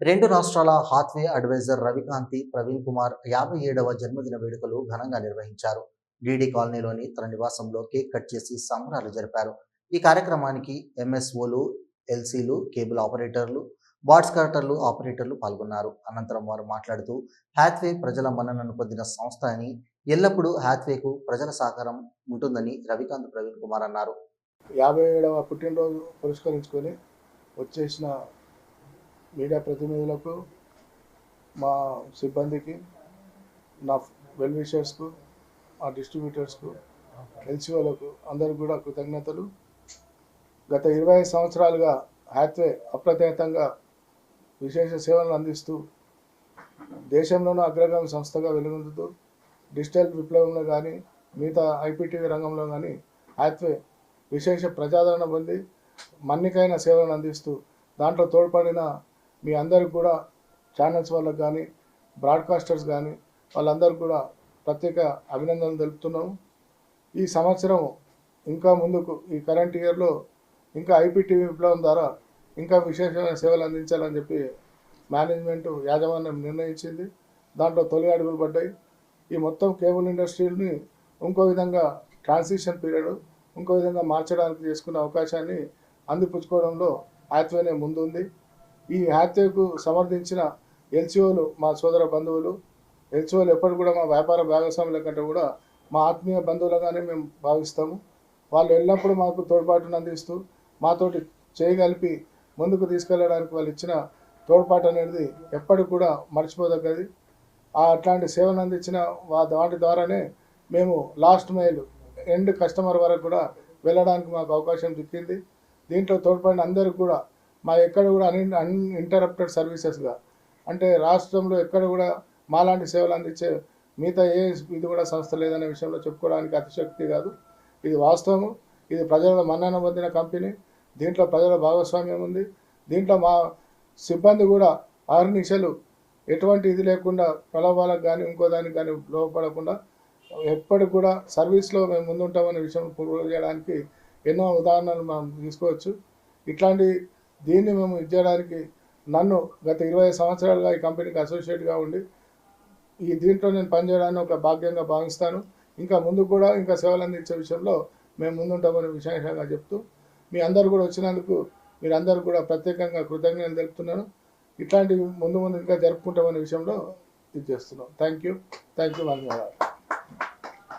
రెండు రాష్ట్రాల Hathway advisor రవికాంతి Praveen Kumar యాభై ఏడవ జన్మదిన వేడుకలు ఘనంగా నిర్వహించారు. డీడీ కాలనీలోని తన నివాసంలో కేక్ కట్ చేసి సంబరాలు జరిపారు. ఈ కార్యక్రమానికి ఎంఎస్ఓలు ఎల్సీలు కేబుల్ ఆపరేటర్లు బాట్స్ కార్టర్లు ఆపరేటర్లు పాల్గొన్నారు. అనంతరం వారు మాట్లాడుతూ హ్యాత్వే ప్రజల మన్ననను పొందిన సంస్థ అని ఎల్లప్పుడూ హ్యాత్వేకు ప్రజల సహకారం ఉంటుందని రవికాంత్ ప్రవీణ్ కుమార్ అన్నారు. యాభై ఏడవ పుట్టినరోజు పురస్కరించుకొని వచ్చేసిన మీడియా ప్రతినిధులకు మా సిబ్బందికి నా వెల్ విషర్స్కు మా డిస్ట్రిబ్యూటర్స్కు ఎల్సీఓలకు అందరికి కూడా కృతజ్ఞతలు. గత ఇరవై ఐదు సంవత్సరాలుగా హ్యాత్వే అప్రతిహతంగా విశేష సేవలను అందిస్తూ దేశంలోనూ అగ్రగామి సంస్థగా వెలుగొందుతూ డిజిటల్ విప్లవంలో కానీ మిగతా ఐపీటీవీ రంగంలో కానీ హ్యాత్వే విశేష ప్రజాదరణ పొంది మన్నికైన సేవలను అందిస్తూ దాంట్లో తోడ్పడిన మీ అందరికి కూడా ఛానల్స్ వాళ్ళకు కానీ బ్రాడ్కాస్టర్స్ కానీ వాళ్ళందరికీ కూడా ప్రత్యేక అభినందనలు తెలుపుతున్నాము. ఈ సంవత్సరం ఇంకా ముందుకు ఈ కరెంట్ ఇయర్లో ఇంకా ఐపీటీవీ విప్లవం ద్వారా ఇంకా విశేషమైన సేవలు అందించాలని చెప్పి మేనేజ్మెంట్ యాజమాన్యం నిర్ణయించింది. దాంట్లో తొలి అడుగులు పడ్డాయి. ఈ మొత్తం కేబుల్ ఇండస్ట్రీని ఇంకో విధంగా ట్రాన్సిషన్ పీరియడ్ ఇంకో విధంగా మార్చడానికి చేసుకునే అవకాశాన్ని అందిపుచ్చుకోవడంలో హ్యాత్వేనే ముందుంది. ఈ హ్యాత్వేకు సమర్థించిన ఎల్సిఓలు మా సోదర బంధువులు ఎల్సిఓలు ఎప్పటికి కూడా మా వ్యాపార భాగస్వాముల కంటే కూడా మా ఆత్మీయ బంధువులుగానే మేము భావిస్తాము. వాళ్ళు ఎల్లప్పుడూ మాకు తోడ్పాటును అందిస్తూ మాతోటి చేయగలిపి ముందుకు తీసుకెళ్ళడానికి వాళ్ళు ఇచ్చిన తోడ్పాటు అనేది ఎప్పటికి కూడా మర్చిపోదగ్గది. అట్లాంటి సేవను అందించిన వాటి ద్వారానే మేము లాస్ట్ మైల్ ఎండ్ కస్టమర్ వరకు కూడా వెళ్ళడానికి మాకు అవకాశం దక్కింది. దీంట్లో తోడ్పడిన అందరికి కూడా మా ఎక్కడ కూడా అన్ అన్ఇంటరప్టెడ్ సర్వీసెస్గా అంటే రాష్ట్రంలో ఎక్కడ కూడా మాలాంటి సేవలు అందించే మిగతా ఏ ఇది కూడా సంస్థ లేదనే విషయంలో చెప్పుకోవడానికి అతిశక్తి కాదు. ఇది వాస్తవము. ఇది ప్రజల మన్నన పొందిన కంపెనీ. దీంట్లో ప్రజల భాగస్వామ్యం ఉంది. దీంట్లో మా సిబ్బంది కూడా ఆర్నిషలు ఎటువంటి ఇది లేకుండా ప్రలోభాలకు కానీ ఇంకో దానికి కానీ లోపడకుండా ఎప్పటికి కూడా సర్వీస్లో మేము ముందుంటామనే విషయం ప్రూవ్ చేయడానికి ఎన్నో ఉదాహరణలు మనం తీసుకోవచ్చు. ఇట్లాంటి దీన్ని మేము ఇది చేయడానికి నన్ను గత ఇరవై సంవత్సరాలుగా ఈ కంపెనీకి అసోసియేట్గా ఉండి ఈ దీంట్లో నేను పనిచేయడాన్ని ఒక భాగ్యంగా భావిస్తాను. ఇంకా ముందు కూడా ఇంకా సేవలు అందించే విషయంలో మేము ముందుంటామని విశేషంగా చెప్తూ మీ అందరు కూడా వచ్చినందుకు మీరందరూ కూడా ప్రత్యేకంగా కృతజ్ఞతలు తెలుపుతున్నాను. ఇట్లాంటివి ముందు ముందు ఇంకా జరుపుకుంటామనే విషయంలో ఇది చేస్తున్నాం. థ్యాంక్ యూ థ్యాంక్ యూ ధన్యవాదాలు